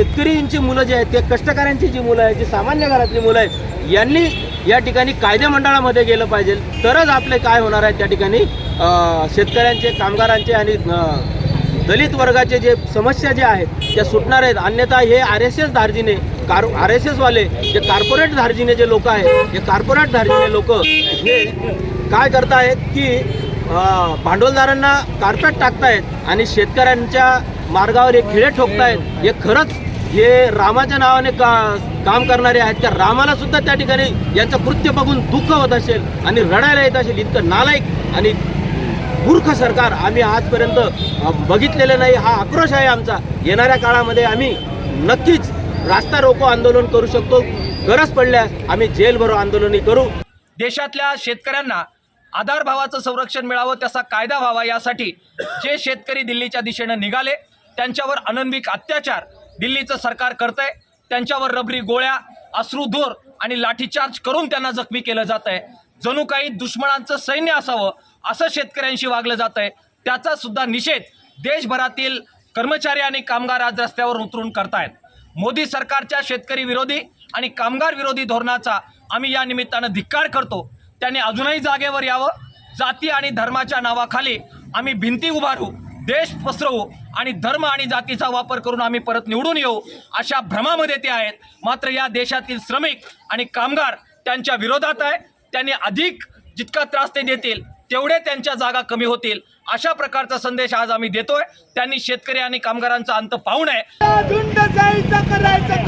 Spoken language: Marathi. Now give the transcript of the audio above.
शेतकरींची मुलं जी आहेत ते कष्टकऱ्यांची जी मुलं आहेत जी सामान्य घरातली मुलं आहेत यांनी या ठिकाणी कायदेमंडळामध्ये गेलं पाहिजे. तरच आपले काय होणार आहे त्या ठिकाणी शेतकऱ्यांचे कामगारांचे आणि दलित वर्गाचे जे समस्या जे आहेत त्या सुटणार आहेत. अन्यथा हे आर एस एस धार्जिने कार आर एस एसवाले जे कार्पोरेट धार्जिने जे लोक आहेत हे कार्पोरेट धार्जिने लोक हे काय करतायत की भांडवलदारांना कार्पेट टाकतायत आणि शेतकऱ्यांच्या मार्गावर हे खिळे ठोकतायत हे खरंच हे रामाच्या नावाने का काम करणारे आहेत. त्या रामाला सुद्धा त्या ठिकाणी यांचं कृत्य बघून दुःख होत असेल आणि रडायला येत असेल. इतकं नालायक आणि मूर्ख सरकार आम्ही आजपर्यंत बघितलेलं नाही. हा आक्रोश आहे आमचा. येणाऱ्या काळामध्ये आम्ही नक्कीच रास्ता रोको आंदोलन करू शकतो. गरज पडल्यास आम्ही जेलभरो आंदोलनही करू. देशातल्या शेतकऱ्यांना आधारभावाचं संरक्षण मिळावं त्याचा कायदा व्हावा यासाठी जे शेतकरी दिल्लीच्या दिशेनं निघाले त्यांच्यावर अनन्विक अत्याचार दिल्लीचं सरकार करतंय त्यांच्यावर रबरी गोळ्या अश्रुधूर आणि लाठीचार्ज करून त्यांना जखमी केलं जात आहे जणू काही दुश्मनांचं सैन्य असावं असं शेतकऱ्यांशी वागलं जात आहे त्याचा सुद्धा निषेध देशभरातील कर्मचारी आणि कामगार आज रस्त्यावर उतरून करतायत. मोदी सरकारच्या शेतकरी विरोधी आणि कामगार विरोधी धोरणाचा आम्ही या निमित्तानं धिक्कार करतो. त्यांनी अजूनही जागेवर यावं. जाती आणि धर्माच्या नावाखाली आम्ही भिंती उभारू. देश पसरवू आणि धर्म आणि जातीचा वापर करून आम्ही परत निवडून येऊ अशा भ्रमामध्ये ते आहेत. मात्र या देशातील श्रमिक आणि कामगार त्यांच्या विरोधात आहे. त्यांनी अधिक जितका त्रास ते देतील तेवढे त्यांच्या जागा कमी होतील. अशा प्रकारचा संदेश आज आम्ही देतोय. त्यांनी शेतकरी आणि कामगारांचा अंत पाहू नये. करायचं